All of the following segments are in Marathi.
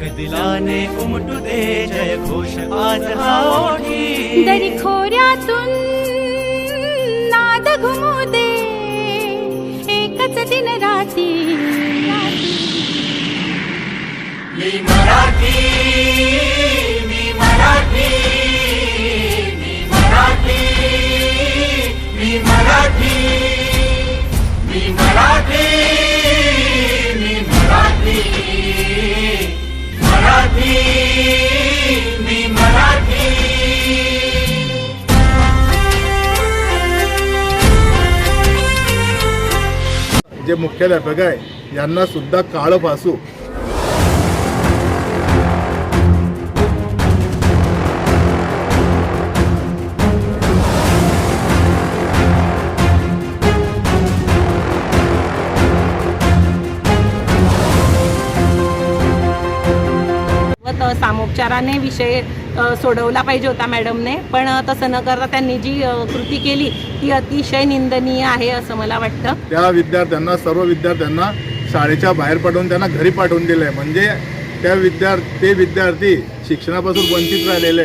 दिलाने उमटू दे जय घोष आज हा ओठी दरी खोऱ्यातून नाद घुमू दे. एकच दिन राती. मी मराठी मी मराठी मी मराठी मी मराठी मी मराठी. मराठी मी मराठी. जे मुख्याध्यापक आहे यांना सुद्धा काळं फासू. सामोपचाराने विषय सोडवला पाहिजे होता मॅडमने. पण तसं न करता त्यांनी जी कृती केली ती अतिशय निंदनीय आहे असं मला वाटतं. त्या विद्यार्थ्यांना सर्व विद्यार्थ्यांना शाळेच्या बाहेर पाठवून त्यांना घरी पाठवून दिलं आहे म्हणजे त्या विद्यार्थी ते विद्यार्थी शिक्षणापासून वंचित राहिलेले.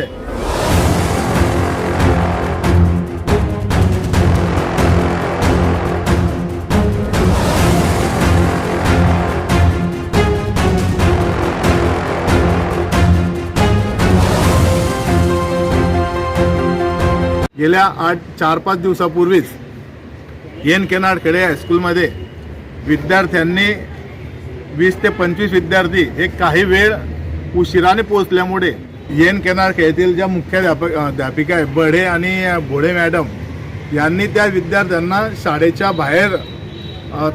गेल्या आठ चार पाच दिवसापूर्वीच एन केनाड खेडे हायस्कूलमध्ये विद्यार्थ्यांनी वीस ते पंचवीस विद्यार्थी हे काही वेळ उशिराने पोहोचल्यामुळे एन केनाड खेळतील ज्या मुख्याध्यापक अध्यापिका आहे बढे आणि भोळे मॅडम यांनी त्या विद्यार्थ्यांना शाळेच्या बाहेर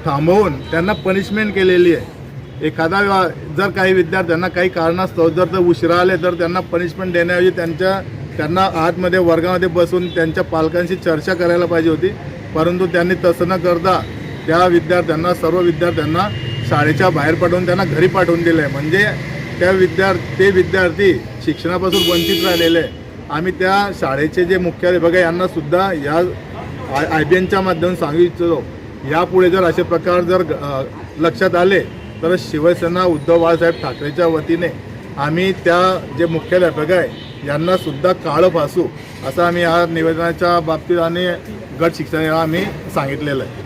थांबवून त्यांना पनिशमेंट केलेली आहे. एखादा जर काही विद्यार्थ्यांना काही कारणास्तव जर ते उशिरा आले तर त्यांना पनिशमेंट देण्याऐवजी त्यांच्या त्यांना आतमध्ये वर्गामध्ये बसून त्यांच्या पालकांशी चर्चा करायला पाहिजे होती. परंतु त्यांनी तसं न करता त्या विद्यार्थ्यांना सर्व विद्यार्थ्यांना शाळेच्या बाहेर पाठवून त्यांना घरी पाठवून दिलं आहे म्हणजे त्या विद्यार्थी ते विद्यार्थी शिक्षणापासून वंचित राहिलेले आहे आम्ही त्या शाळेचे जे मुख्याध्यापक आहे यांनासुद्धा या आय आय बी एनच्या माध्यमातून सांगू इच्छितो. यापुढे जर असे प्रकार जर लक्षात आले तर शिवसेना उद्धव बाळासाहेब ठाकरेच्या वतीने आम्ही त्या जे मुख्याध्यापक आहे यांना सुद्धा काळं फासू असं आम्ही या निवेदनाच्या बाबतीत आणि गट शिक्षणाला आम्ही सांगितलेलं आहे.